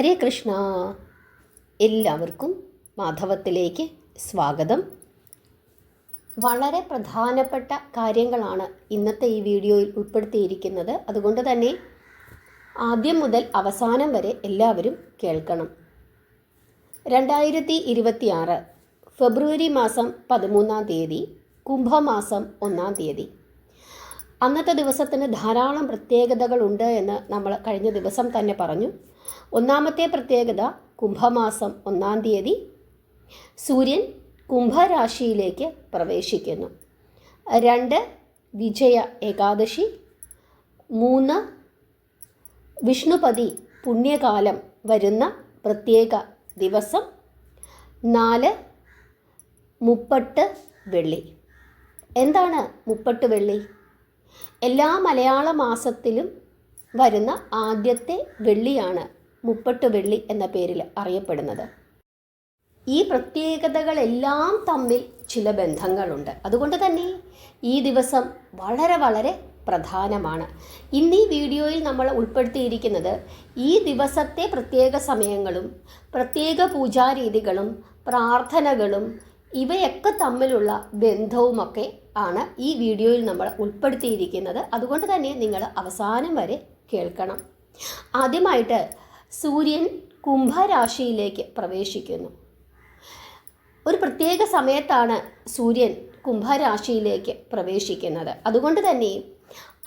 ഹരേ കൃഷ്ണ. എല്ലാവർക്കും മാധവത്തിലേക്ക് സ്വാഗതം. വളരെ പ്രധാനപ്പെട്ട കാര്യങ്ങളാണ് ഇന്നത്തെ ഈ വീഡിയോയിൽ ഉൾപ്പെടുത്തിയിരിക്കുന്നത്. അതുകൊണ്ട് തന്നെ ആദ്യം മുതൽ അവസാനം വരെ എല്ലാവരും കേൾക്കണം. രണ്ടായിരത്തി ഇരുപത്തിയാറ് ഫെബ്രുവരി മാസം പതിമൂന്നാം തീയതി കുംഭമാസം ഒന്നാം തീയതി. അന്നത്തെ ദിവസത്തിന് ധാരാളം പ്രത്യേകതകളുണ്ട് എന്ന് നമ്മൾ കഴിഞ്ഞ ദിവസം തന്നെ പറഞ്ഞു. ഒന്നാമത്തെ പ്രത്യേകത കുംഭമാസം ഒന്നാം തീയതി സൂര്യൻ കുംഭരാശിയിലേക്ക് പ്രവേശിക്കുന്നു. രണ്ട് വിജയ ഏകാദശി. മൂന്ന് വിഷ്ണുപതി പുണ്യകാലം വരുന്ന പ്രത്യേക ദിവസം. നാല് മുപ്പട്ട് വെള്ളി. എന്താണ് മുപ്പട്ട് വെള്ളി? എല്ലാ മലയാള മാസത്തിലും വരുന്ന ആദ്യത്തെ വെള്ളിയാണ്. മുപ്പട്ട് വെള്ളി എന്ന പേരിൽ അറിയപ്പെടുന്നത്. ഈ പ്രത്യേകതകളെല്ലാം തമ്മിൽ ചില ബന്ധങ്ങളുണ്ട്. അതുകൊണ്ട് തന്നെ ഈ ദിവസം വളരെ വളരെ പ്രധാനമാണ്. ഇന്ന് ഈ വീഡിയോയിൽ നമ്മൾ ഉൾപ്പെടുത്തിയിരിക്കുന്നത് ഈ ദിവസത്തെ പ്രത്യേക സമയങ്ങളും പ്രത്യേക പൂജാരീതികളും പ്രാർത്ഥനകളും ഇവയൊക്കെ തമ്മിലുള്ള ബന്ധവുമൊക്കെ ആണ് ഈ വീഡിയോയിൽ നമ്മൾ ഉൾപ്പെടുത്തിയിരിക്കുന്നത്. അതുകൊണ്ട് തന്നെ നിങ്ങൾ അവസാനം വരെ കേൾക്കണം. ആദ്യമായിട്ട് സൂര്യൻ കുംഭരാശിയിലേക്ക് പ്രവേശിക്കുന്നു. ഒരു പ്രത്യേക സമയത്താണ് സൂര്യൻ കുംഭരാശിയിലേക്ക് പ്രവേശിക്കുന്നത്. അതുകൊണ്ട് തന്നെ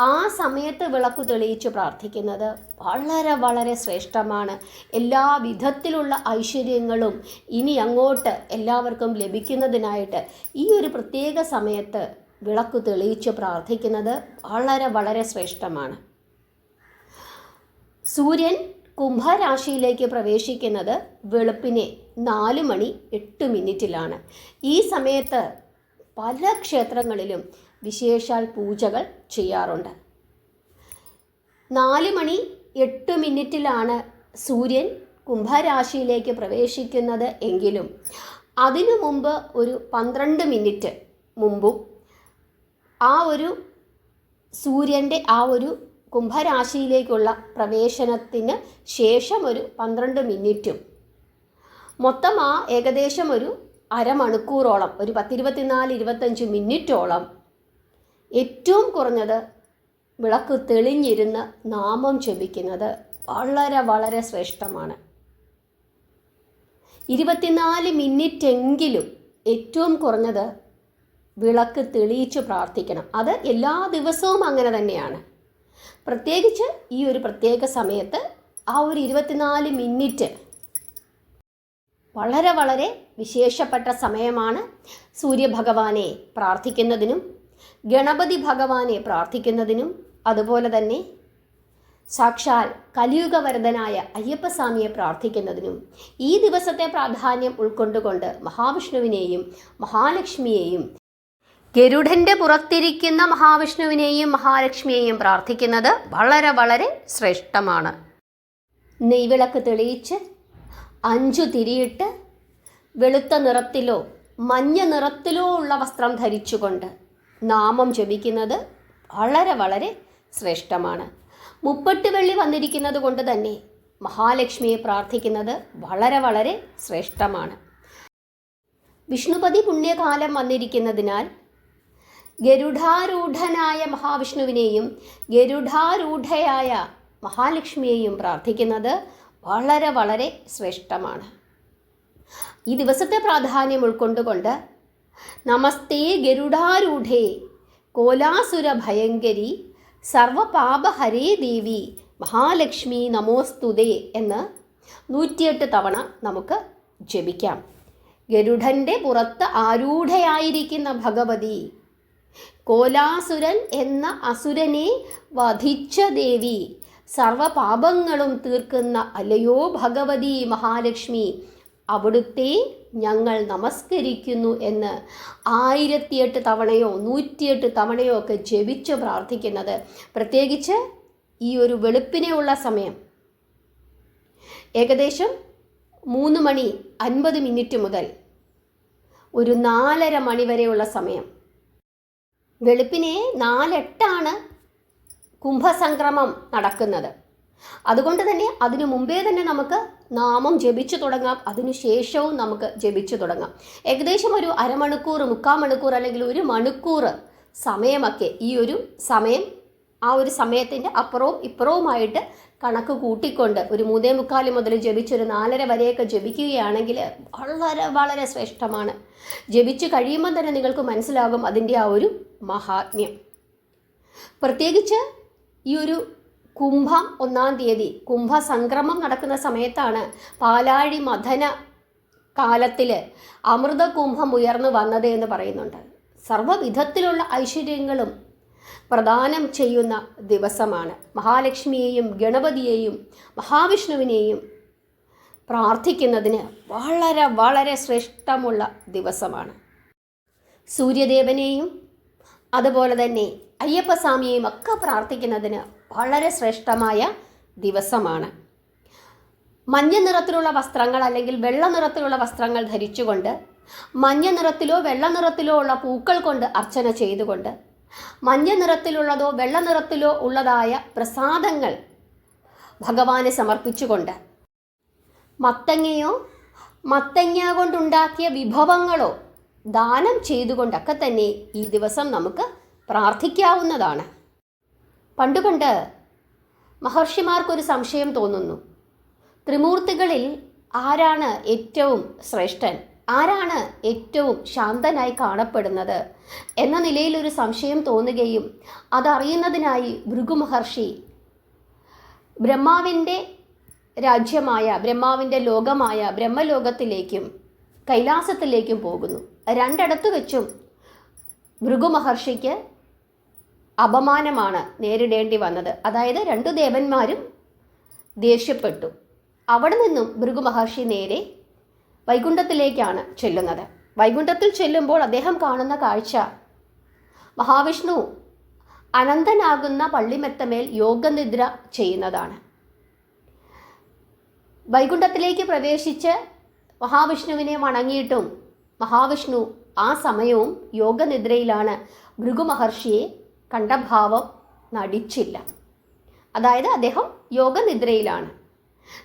ആ സമയത്ത് വിളക്ക് തെളിയിച്ച് പ്രാർത്ഥിക്കുന്നത് വളരെ വളരെ ശ്രേഷ്ഠമാണ്. എല്ലാ വിധത്തിലുള്ള ഐശ്വര്യങ്ങളും ഇനി അങ്ങോട്ട് എല്ലാവർക്കും ലഭിക്കുന്നതിനായിട്ട് ഈ ഒരു പ്രത്യേക സമയത്ത് വിളക്ക് തെളിയിച്ച് പ്രാർത്ഥിക്കുന്നത് വളരെ വളരെ ശ്രേഷ്ഠമാണ്. സൂര്യൻ കുംഭരാശിയിലേക്ക് പ്രവേശിക്കുന്നത് വെളുപ്പിനെ നാല് മണി എട്ട് മിനിറ്റിലാണ്. ഈ സമയത്ത് പല ക്ഷേത്രങ്ങളിലും വിശേഷാൽ പൂജകൾ ചെയ്യാറുണ്ട്. നാല് മണി എട്ട് മിനിറ്റിലാണ് സൂര്യൻ കുംഭരാശിയിലേക്ക് പ്രവേശിക്കുന്നത് എങ്കിലും അതിനു മുമ്പ് ഒരു പന്ത്രണ്ട് മിനിറ്റ് മുമ്പും ആ ഒരു സൂര്യന്റെ ആ ഒരു കുംഭരാശിയിലേക്കുള്ള പ്രവേശനത്തിന് ശേഷം ഒരു പന്ത്രണ്ട് മിനിറ്റും. മൊത്തം ആ ഏകദേശം ഒരു അരമണിക്കൂറോളം ഒരു പത്തിരുപത്തിനാല് ഇരുപത്തഞ്ച് മിനിറ്റോളം ഏറ്റവും കുറഞ്ഞത് വിളക്ക് തെളിഞ്ഞിരുന്ന് നാമം ജപിക്കുന്നത് വളരെ വളരെ ശ്രേഷ്ഠമാണ്. ഇരുപത്തിനാല് മിനിറ്റെങ്കിലും ഏറ്റവും കുറഞ്ഞത് വിളക്ക് തെളിയിച്ച് പ്രാർത്ഥിക്കണം. അത് എല്ലാ ദിവസവും അങ്ങനെ തന്നെയാണ്. പ്രത്യേകിച്ച് ഈ ഒരു പ്രത്യേക സമയത്ത് ആ ഒരു ഇരുപത്തിനാല് മിനിറ്റ് വളരെ വളരെ വിശേഷപ്പെട്ട സമയമാണ് സൂര്യഭഗവാനെ പ്രാർത്ഥിക്കുന്നതിനും ഗണപതി ഭഗവാനെ പ്രാർത്ഥിക്കുന്നതിനും അതുപോലെ തന്നെ സാക്ഷാൽ കലിയുഗവരതനായ അയ്യപ്പസ്വാമിയെ പ്രാർത്ഥിക്കുന്നതിനും ഈ ദിവസത്തെ പ്രാധാന്യം ഉൾക്കൊണ്ടുകൊണ്ട് മഹാവിഷ്ണുവിനെയും മഹാലക്ഷ്മിയെയും ഗരുഡന്റെ പുറത്തിരിക്കുന്ന മഹാവിഷ്ണുവിനെയും മഹാലക്ഷ്മിയെയും പ്രാർത്ഥിക്കുന്നത് വളരെ വളരെ ശ്രേഷ്ഠമാണ്. നെയ്വിളക്ക് തെളിയിച്ച് അഞ്ചു തിരിയിട്ട് വെളുത്ത നിറത്തിലോ മഞ്ഞ നിറത്തിലോ ഉള്ള വസ്ത്രം ധരിച്ചുകൊണ്ട് നാമം ജപിക്കുന്നത് വളരെ വളരെ ശ്രേഷ്ഠമാണ്. മുപ്പട്ട് വെള്ളി വന്നിരിക്കുന്നത് കൊണ്ട് തന്നെ മഹാലക്ഷ്മിയെ പ്രാർത്ഥിക്കുന്നത് വളരെ വളരെ ശ്രേഷ്ഠമാണ്. വിഷ്ണുപതി പുണ്യകാലം വന്നിരിക്കുന്നതിനാൽ ഗരുഡാരൂഢനായ മഹാവിഷ്ണുവിനെയും ഗരുഡാരൂഢയായ മഹാലക്ഷ്മിയെയും പ്രാർത്ഥിക്കുന്നത് വളരെ വളരെ ശ്രേഷ്ഠമാണ്. ഈ ദിവസത്തെ പ്രാധാന്യം ഉൾക്കൊണ്ടുകൊണ്ട് നമസ്തേ ഗരുഡാരൂഢേ കോലാസുര ഭയങ്കരി സർവപാപഹരേ ദേവി മഹാലക്ഷ്മി നമോസ്തുതേ എന്ന് നൂറ്റിയെട്ട് തവണ നമുക്ക് ജപിക്കാം. ഗരുഡന്റെ പുറത്ത് ആരൂഢയായിരിക്കുന്ന ഭഗവതി കോലാസുരൻ എന്ന അസുരനെ വധിച്ച ദേവി. സർവപാപങ്ങളും തീർക്കുന്ന അല്ലയോ ഭഗവതി മഹാലക്ഷ്മി അവിടുത്തെ ഞങ്ങൾ നമസ്കരിക്കുന്നു എന്ന് ആയിരത്തിയെട്ട് തവണയോ നൂറ്റിയെട്ട് തവണയോ ഒക്കെ ജപിച്ച് പ്രാർത്ഥിക്കുന്നത്. പ്രത്യേകിച്ച് ഈ ഒരു വെളുപ്പിനെയുള്ള സമയം. ഏകദേശം മൂന്ന് മണി അൻപത് മിനിറ്റ് മുതൽ ഒരു നാലര മണി വരെയുള്ള സമയം. വെളുപ്പിനെ നാലെട്ടാണ് കുംഭസംക്രമം നടക്കുന്നത്. അതുകൊണ്ട് തന്നെ അതിനു മുമ്പേ തന്നെ നമുക്ക് നാമം ജപിച്ചു തുടങ്ങാം. അതിനുശേഷവും നമുക്ക് ജപിച്ചു തുടങ്ങാം. ഏകദേശം ഒരു അരമണിക്കൂർ മുക്കാൽ മണിക്കൂർ അല്ലെങ്കിൽ ഒരു മണിക്കൂർ സമയമൊക്കെ ഈ ഒരു സമയം ആ ഒരു സമയത്തിന്റെ അപ്പുറവും ഇപ്പുറവുമായിട്ട് കണക്ക് കൂട്ടിക്കൊണ്ട് ഒരു മൂന്നേ മുക്കാൽ മുതൽ ജപിച്ചൊരു നാലര വരെയൊക്കെ ജപിക്കുകയാണെങ്കിൽ വളരെ വളരെ ശ്രേഷ്ഠമാണ്. ജപിച്ച് കഴിയുമ്പോൾ തന്നെ നിങ്ങൾക്ക് മനസ്സിലാകും അതിന്റെ ആ ഒരു മഹാത്മ്യം. പ്രത്യേകിച്ച് ഈ ഒരു കുംഭം ഒന്നാം തീയതി കുംഭസംക്രമം നടക്കുന്ന സമയത്താണ് പാലാഴി മഥന കാലത്തിൽ അമൃതകുംഭം ഉയർന്നു വന്നത് എന്ന് പറയുന്നുണ്ട്. സർവവിധത്തിലുള്ള ഐശ്വര്യങ്ങളും പ്രദാനം ചെയ്യുന്ന ദിവസമാണ്. മഹാലക്ഷ്മിയെയും ഗണപതിയെയും മഹാവിഷ്ണുവിനെയും പ്രാർത്ഥിക്കുന്നതിന് വളരെ വളരെ ശ്രേഷ്ഠമുള്ള ദിവസമാണ്. സൂര്യദേവനെയും അതുപോലെ തന്നെ അയ്യപ്പസ്വാമിയെയും ഒക്കെ പ്രാർത്ഥിക്കുന്നതിന് വളരെ ശ്രേഷ്ഠമായ ദിവസമാണ്. മഞ്ഞ നിറത്തിലുള്ള വസ്ത്രങ്ങൾ അല്ലെങ്കിൽ വെള്ള നിറത്തിലുള്ള വസ്ത്രങ്ങൾ ധരിച്ചുകൊണ്ട് മഞ്ഞ നിറത്തിലോ വെള്ള നിറത്തിലോ ഉള്ള പൂക്കൾ കൊണ്ട് അർച്ചന ചെയ്തുകൊണ്ട് മഞ്ഞ നിറത്തിലുള്ളതോ വെള്ള നിറത്തിലോ ഉള്ളതായ പ്രസാദങ്ങൾ ഭഗവാനെ സമർപ്പിച്ചുകൊണ്ട് മത്തങ്ങയോ മത്തങ്ങ കൊണ്ടുണ്ടാക്കിയ വിഭവങ്ങളോ ദാനം ചെയ്തുകൊണ്ടൊക്കെ തന്നെ ഈ ദിവസം നമുക്ക് പ്രാർത്ഥിക്കാവുന്നതാണ്. പണ്ടുപണ്ട് മഹർഷിമാർക്കൊരു സംശയം തോന്നുന്നു. ത്രിമൂർത്തികളിൽ ആരാണ് ഏറ്റവും ശ്രേഷ്ഠൻ? ആരാണ് ഏറ്റവും ശാന്തനായി കാണപ്പെടുന്നത്? എന്ന നിലയിൽ ഒരു സംശയം തോന്നുകയും അതറിയുന്നതിനായി ഭൃഗു മഹർഷി ബ്രഹ്മാവിന്റെ രാജ്യമായ ബ്രഹ്മാവിന്റെ ലോകമായ ബ്രഹ്മലോകത്തിലേക്കും കൈലാസത്തിലേക്കും പോകുന്നു. രണ്ടിടത്തു വെച്ചും ഭൃഗു മഹർഷിക്ക് അപമാനമാണ് നേരിടേണ്ടി വന്നത്. അതായത് രണ്ടു ദേവന്മാരും ദേഷ്യപ്പെട്ടു. അവിടെ നിന്നും ഭൃഗു മഹർഷി നേരെ വൈകുണ്ഠത്തിലേക്കാണ് ചെല്ലുന്നത്. വൈകുണ്ഠത്തിൽ ചെല്ലുമ്പോൾ അദ്ദേഹം കാണുന്ന കാഴ്ച മഹാവിഷ്ണു അനന്തനാകുന്ന പള്ളിമെത്തമേൽ യോഗനിദ്ര ചെയ്യുന്നതാണ്. വൈകുണ്ഠത്തിലേക്ക് പ്രവേശിച്ച് മഹാവിഷ്ണുവിനെ വണങ്ങിയിട്ടും മഹാവിഷ്ണു ആ സമയവും യോഗനിദ്രയിലാണ്. ഭൃഗു മഹർഷിയെ കണ്ട ഭാവം നടിച്ചില്ല. അതായത് അദ്ദേഹം യോഗനിദ്രയിലാണ്.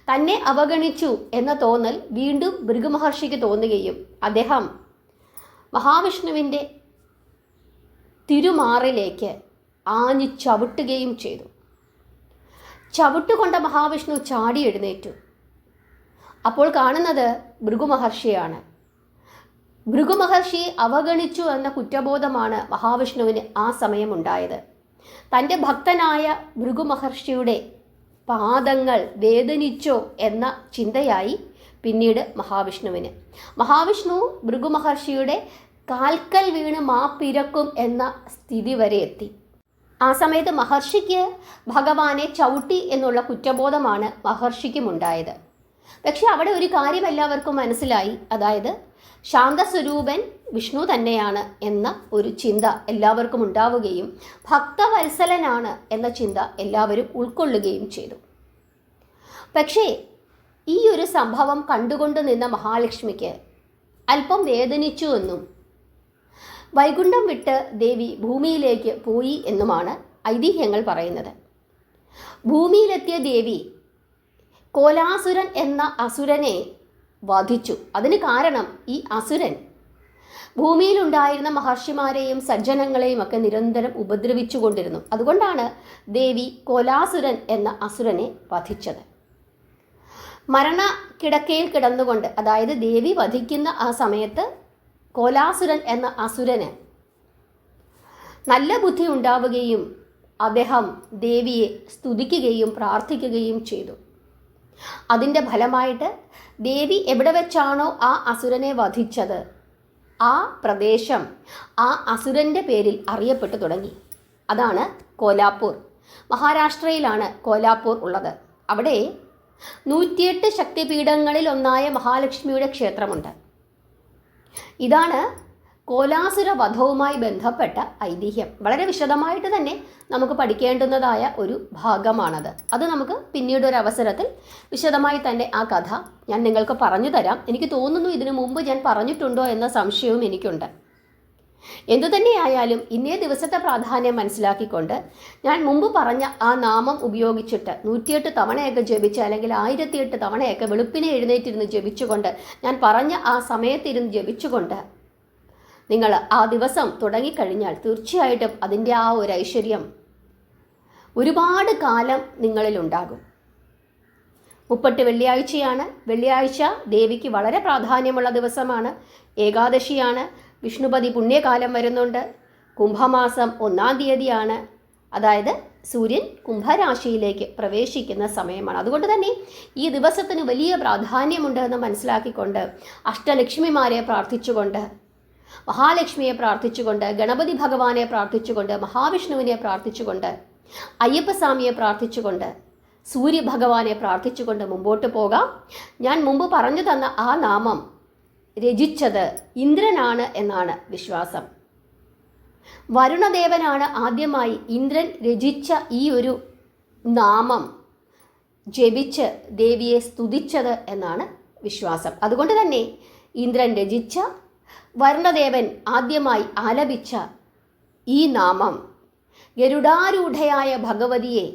തന്നെ അവഗണിച്ചു എന്ന തോന്നൽ വീണ്ടും ഭൃഗുമഹർഷിക്ക് തോന്നുകയും അദ്ദേഹം മഹാവിഷ്ണുവിന്റെ തിരുമാറിലേക്ക് ആഞ്ഞു ചവിട്ടുകയും ചെയ്തു. ചവിട്ടുകൊണ്ട മഹാവിഷ്ണു ചാടി എഴുന്നേറ്റു. അപ്പോൾ കാണുന്നത് ഭൃഗുമഹർഷിയാണ് ഭൃഗുമഹർഷിയെ അവഗണിച്ചു എന്ന കുറ്റബോധമാണ് മഹാവിഷ്ണുവിന് ആ സമയം ഉണ്ടായത് തന്റെ ഭക്തനായ ഭൃഗുമഹർഷിയുടെ പാദങ്ങൾ വേദനിച്ചോ എന്ന ചിന്തയായി പിന്നീട് മഹാവിഷ്ണുവിന്. മഹാവിഷ്ണു ഭൃഗുമഹർഷിയുടെ കാൽക്കൽ വീണ് മാപ്പിരക്കും എന്ന സ്ഥിതി വരെ എത്തി. ആ സമയത്ത് മഹർഷിക്ക് ഭഗവാനെ ചവിട്ടി എന്നുള്ള കുറ്റബോധമാണ് മഹർഷിക്കുമുണ്ടായത്. പക്ഷെ അവിടെ ഒരു കാര്യം എല്ലാവർക്കും മനസ്സിലായി. അതായത് ശാന്തസ്വരൂപൻ വിഷ്ണു തന്നെയാണ് എന്ന ഒരു ചിന്ത എല്ലാവർക്കും ഉണ്ടാവുകയും ഭക്തവത്സലനാണ് എന്ന ചിന്ത എല്ലാവരും ഉൾക്കൊള്ളുകയും ചെയ്തു. പക്ഷേ ഈ ഒരു സംഭവം കണ്ടുകൊണ്ട് നിന്ന മഹാലക്ഷ്മിക്ക് അല്പം വേദനിച്ചു എന്നും വൈകുണ്ഠം വിട്ട് ദേവി ഭൂമിയിലേക്ക് പോയി എന്നുമാണ് ഐതിഹ്യങ്ങൾ പറയുന്നത്. ഭൂമിയിലെത്തിയ ദേവി കോലാസുരൻ എന്ന അസുരനെ വധിച്ചു. അതിന് കാരണം ഈ അസുരൻ. ഭൂമിയിലുണ്ടായിരുന്ന മഹർഷിമാരെയും സജ്ജനങ്ങളെയും ഒക്കെ നിരന്തരം ഉപദ്രവിച്ചു കൊണ്ടിരുന്നു അതുകൊണ്ടാണ് ദേവി കോലാസുരൻ എന്ന അസുരനെ വധിച്ചത്. മരണ കിടക്കയിൽ കിടന്നുകൊണ്ട് അതായത് ദേവി വധിക്കുന്ന ആ സമയത്ത് കോലാസുരൻ എന്ന അസുരന് നല്ല ബുദ്ധി ഉണ്ടാവുകയും അദ്ദേഹം ദേവിയെ സ്തുതിക്കുകയും പ്രാർത്ഥിക്കുകയും ചെയ്തു. അതിന്റെ ഫലമായിട്ട് ദേവി എവിടെ വെച്ചാണോ ആ അസുരനെ വധിച്ചത്? ആ പ്രദേശം ആ അസുരന്റെ പേരിൽ അറിയപ്പെട്ടു തുടങ്ങി. അതാണ് കോലാപ്പൂർ. മഹാരാഷ്ട്രയിലാണ് കോലാപ്പൂർ ഉള്ളത്. അവിടെ നൂറ്റിയെട്ട് ശക്തിപീഠങ്ങളിൽ ഒന്നായ മഹാലക്ഷ്മിയുടെ ക്ഷേത്രമുണ്ട്. ഇതാണ് കോലാസുര വധവുമായി ബന്ധപ്പെട്ട ഐതിഹ്യം. വളരെ വിശദമായിട്ട് തന്നെ നമുക്ക് പഠിക്കേണ്ടുന്നതായ ഒരു ഭാഗമാണത്. അത് നമുക്ക് പിന്നീട് ഒരു അവസരത്തിൽ വിശദമായി തന്നെ ആ കഥ ഞാൻ നിങ്ങൾക്ക് പറഞ്ഞു തരാം. എനിക്ക് തോന്നുന്നു ഇതിനു മുമ്പ് ഞാൻ പറഞ്ഞിട്ടുണ്ടോ എന്ന സംശയവും എനിക്കുണ്ട്. എന്തുതന്നെയായാലും ഇന്നേ ദിവസത്തെ പ്രാധാന്യം മനസ്സിലാക്കിക്കൊണ്ട് ഞാൻ മുമ്പ് പറഞ്ഞ ആ നാമം ഉപയോഗിച്ചിട്ട് നൂറ്റിയെട്ട് തവണയൊക്കെ ജപിച്ച് അല്ലെങ്കിൽ ആയിരത്തിയെട്ട് തവണയൊക്കെ വെളുപ്പിനെ എഴുന്നേറ്റിരുന്ന് ജപിച്ചുകൊണ്ട് ഞാൻ പറഞ്ഞ ആ സമയത്തിരുന്ന് ജപിച്ചുകൊണ്ട് നിങ്ങൾ ആ ദിവസം തുടങ്ങിക്കഴിഞ്ഞാൽ തീർച്ചയായിട്ടും അതിന്റെ ആ ഒരു ഐശ്വര്യം ഒരുപാട് കാലം നിങ്ങളിലുണ്ടാകും. മുപ്പട്ട് വെള്ളിയാഴ്ചയാണ്. വെള്ളിയാഴ്ച ദേവിക്ക് വളരെ പ്രാധാന്യമുള്ള ദിവസമാണ്. ഏകാദശിയാണ്. വിഷ്ണുപതി പുണ്യകാലം വരുന്നുണ്ട്. കുംഭമാസം ഒന്നാം തീയതിയാണ്. അതായത് സൂര്യൻ കുംഭരാശിയിലേക്ക് പ്രവേശിക്കുന്ന സമയമാണ്. അതുകൊണ്ട് തന്നെ ഈ ദിവസത്തിന് വലിയ പ്രാധാന്യമുണ്ട് എന്ന് മനസ്സിലാക്കിക്കൊണ്ട് അഷ്ടലക്ഷ്മിമാരെ പ്രാർത്ഥിച്ചുകൊണ്ട് മഹാലക്ഷ്മിയെ പ്രാർത്ഥിച്ചുകൊണ്ട് ഗണപതി ഭഗവാനെ പ്രാർത്ഥിച്ചുകൊണ്ട് മഹാവിഷ്ണുവിനെ പ്രാർത്ഥിച്ചുകൊണ്ട് അയ്യപ്പസ്വാമിയെ പ്രാർത്ഥിച്ചുകൊണ്ട് സൂര്യഭഗവാനെ പ്രാർത്ഥിച്ചുകൊണ്ട് മുമ്പോട്ട് പോകാം. ഞാൻ മുമ്പ് പറഞ്ഞു തന്ന ആ നാമം രചിച്ചത് ഇന്ദ്രനാണ് എന്നാണ് വിശ്വാസം. വരുണദേവനാണ് ആദ്യമായി ഇന്ദ്രൻ രചിച്ച ഈ ഒരു നാമം ജപിച്ച് ദേവിയെ സ്തുതിച്ചത് എന്നാണ് വിശ്വാസം. അതുകൊണ്ട് തന്നെ ഇന്ദ്രൻ രചിച്ച വരുണദേവൻ ആദ്യമായി ആലപിച്ച ഈ നാമം ഗരുഡാരൂഢയായ ഭഗവതിയെ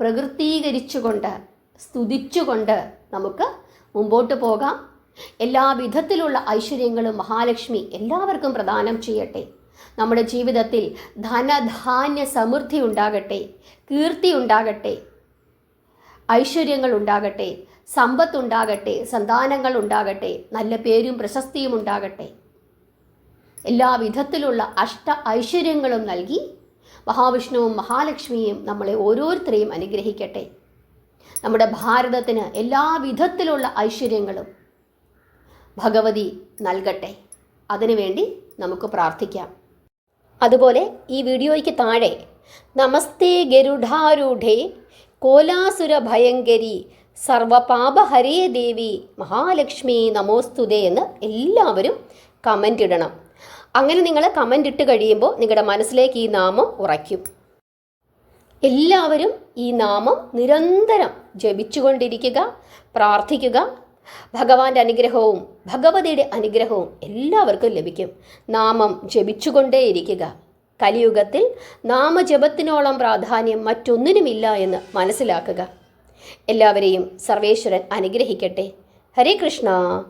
പ്രകൃതീകരിച്ചുകൊണ്ട് സ്തുതിച്ചുകൊണ്ട് നമുക്ക് മുമ്പോട്ട് പോകാം. എല്ലാ വിധത്തിലുള്ള ഐശ്വര്യങ്ങളും മഹാലക്ഷ്മി എല്ലാവർക്കും പ്രദാനം ചെയ്യട്ടെ. നമ്മുടെ ജീവിതത്തിൽ ധനധാന്യ സമൃദ്ധി ഉണ്ടാകട്ടെ കീർത്തി ഉണ്ടാകട്ടെ ഐശ്വര്യങ്ങൾ ഉണ്ടാകട്ടെ സമ്പത്തുണ്ടാകട്ടെ സന്താനങ്ങൾ ഉണ്ടാകട്ടെ നല്ല പേരും പ്രശസ്തിയും ഉണ്ടാകട്ടെ. എല്ലാ വിധത്തിലുള്ള അഷ്ട ഐശ്വര്യങ്ങളും നൽകി മഹാവിഷ്ണുവും മഹാലക്ഷ്മിയും നമ്മളെ ഓരോരുത്തരെയും അനുഗ്രഹിക്കട്ടെ. നമ്മുടെ ഭാരതത്തിന് എല്ലാവിധത്തിലുള്ള ഐശ്വര്യങ്ങളും ഭഗവതി നൽകട്ടെ. അതിനുവേണ്ടി നമുക്ക് പ്രാർത്ഥിക്കാം. അതുപോലെ ഈ വീഡിയോയ്ക്ക് താഴെ നമസ്തേ ഗരുഡാരൂഢേ കോലാസുര ഭയങ്കരി സർവപാപഹരേ ദേവി മഹാലക്ഷ്മി നമോസ്തുതേ എന്ന് എല്ലാവരും കമന്റ് ഇടണം. അങ്ങനെ നിങ്ങൾ കമന്റ് ഇട്ട് കഴിയുമ്പോൾ നിങ്ങളുടെ മനസ്സിലേക്ക് ഈ നാമം ഉറയ്ക്കും. എല്ലാവരും ഈ നാമം നിരന്തരം ജപിച്ചുകൊണ്ടിരിക്കുക പ്രാർത്ഥിക്കുക. ഭഗവാന്റെ അനുഗ്രഹവും ഭഗവതിയുടെ അനുഗ്രഹവും എല്ലാവർക്കും ലഭിക്കും. നാമം ജപിച്ചുകൊണ്ടേയിരിക്കുക. കലിയുഗത്തിൽ നാമജപത്തിനോളം പ്രാധാന്യം മറ്റൊന്നിനുമില്ല എന്ന് മനസ്സിലാക്കുക. എല്ലാവരെയും സർവേശ്വരൻ അനുഗ്രഹിക്കട്ടെ. ഹരേ കൃഷ്ണ.